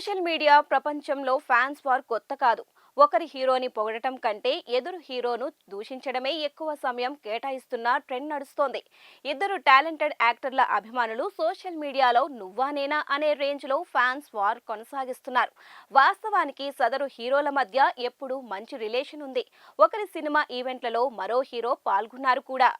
Social media ప్రపంచంలో fans war కొత్త కాదు. ఒకరి హీరోని పొగడటం కంటే ఎదురు హీరోను దూషించడమే ఎక్కువ సమయం కేటాయిస్తున్న ట్రెండ్ నడుస్తోంది. ఇద్దరు టాలెంటెడ్ యాక్టర్ల అభిమానులు సోషల్ మీడియాలో నువ్వానేనా అనే రేంజ్లో ఫ్యాన్స్ వార్ కొనసాగిస్తున్నారు. వాస్తవానికి సదరు హీరోల మధ్య ఎప్పుడూ మంచి రిలేషన్ ఉంది. ఒకరి సినిమా ఈవెంట్లలో మరో హీరో పాల్గొన్నారు కూడా.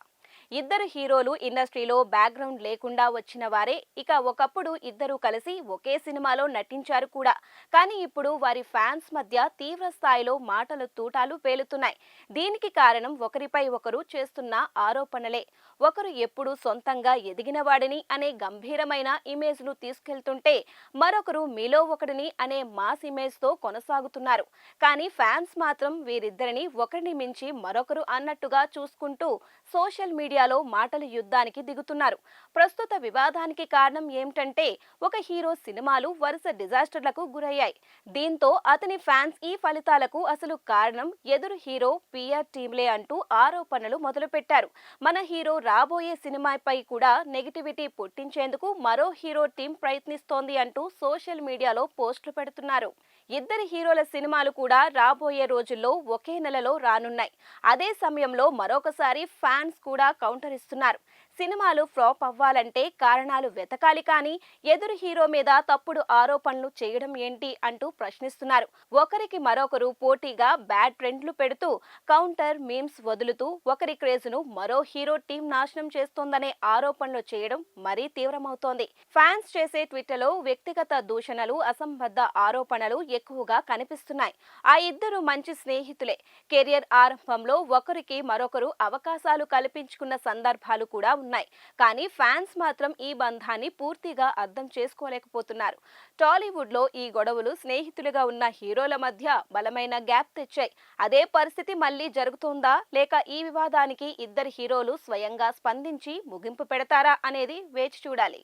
ఇద్దరు హీరోలు ఇండస్ట్రీలో బ్యాక్గ్రౌండ్ లేకుండా వచ్చిన వారే. ఇక ఒకప్పుడు ఇద్దరు కలిసి ఒకే సినిమాలో నటించారు కూడా. కానీ ఇప్పుడు వారి ఫ్యాన్స్ మధ్య తీవ్ర స్థాయిలో మాటలు తూటాలు పేలుతున్నాయి. దీనికి కారణం ఒకరిపై ఒకరు చేస్తున్న ఆరోపణలే. ఒకరు ఎప్పుడు సొంతంగా ఎదిగినవాడిని అనే గంభీరమైన ఇమేజ్లు తీసుకెళ్తుంటే మరొకరు మీలో ఒకడిని అనే మాస్ ఇమేజ్తో కొనసాగుతున్నారు. కానీ ఫ్యాన్స్ మాత్రం వీరిద్దరిని ఒకరిని మించి మరొకరు అన్నట్టుగా చూసుకుంటూ సోషల్ మీడియా మీడియాలో మాటల యుద్ధానికి దిగుతున్నారు. ప్రస్తుత వివాదానికి కారణం ఏమిటంటే ఒక హీరో సినిమాలు వరుస డిజాస్టర్లకు గురయ్యాయి. దీంతో అతని ఫ్యాన్స్ ఈ ఫలితాలకు అసలు కారణం ఎదురు హీరో పిఆర్ టీంలే అంటూ ఆరోపణలు మొదలుపెట్టారు. మన హీరో రాబోయే సినిమాపై కూడా నెగిటివిటీ పుట్టించేందుకు మరో హీరో టీం ప్రయత్నిస్తోంది అంటూ సోషల్ మీడియాలో పోస్టులు పెడుతున్నారు. ఇద్దరి హీరోల సినిమాలు కూడా రాబోయే రోజుల్లో ఒకే నెలలో రానున్నాయి. అదే సమయంలో మరొకసారి ఫ్యాన్స్ కూడా కౌంటర్ ఇస్తున్నారు. సినిమాలు ఫ్లాప్ అవ్వాలంటే కారణాలు వెతకాలి కానీ ఎదురు హీరో మీద తప్పుడు ఆరోపణలు చేయడం ఏంటి అంటూ ప్రశ్నిస్తున్నారు. ఒకరికి మరొకరు పోటీగా బ్యాడ్ ట్రెండ్లు పెడుతూ కౌంటర్ మీమ్స్ వదులుతూ ఒకరి క్రేజ్ను మరో హీరో టీం నాశనం చేస్తోందనే ఆరోపణలు చేయడం మరీ తీవ్రమవుతోంది. ఫ్యాన్స్ చేసే ట్విట్టర్లో వ్యక్తిగత దూషణలు అసంబద్ధ ఆరోపణలు ఎక్కువగా కనిపిస్తున్నాయి. ఆ ఇద్దరు మంచి స్నేహితులే. కెరియర్ ఆరంభంలో ఒకరికి మరొకరు అవకాశాలు కల్పించుకున్న సందర్భాలు కూడా ఉన్నాయి. ఉన్నాయి. కానీ ఫ్యాన్స్ మాత్రం ఈ బంధాన్ని పూర్తిగా అర్థం చేసుకోలేకపోతున్నారు. టాలీవుడ్లో ఈ గొడవలు స్నేహితులుగా ఉన్న హీరోల మధ్య బలమైన గ్యాప్ తెచ్చాయి. అదే పరిస్థితి మళ్ళీ జరుగుతుందా? లేక ఈ వివాదానికి ఇద్దరు హీరోలు స్వయంగా స్పందించి ముగింపు పెడతారా? అనేది వేచి చూడాలి.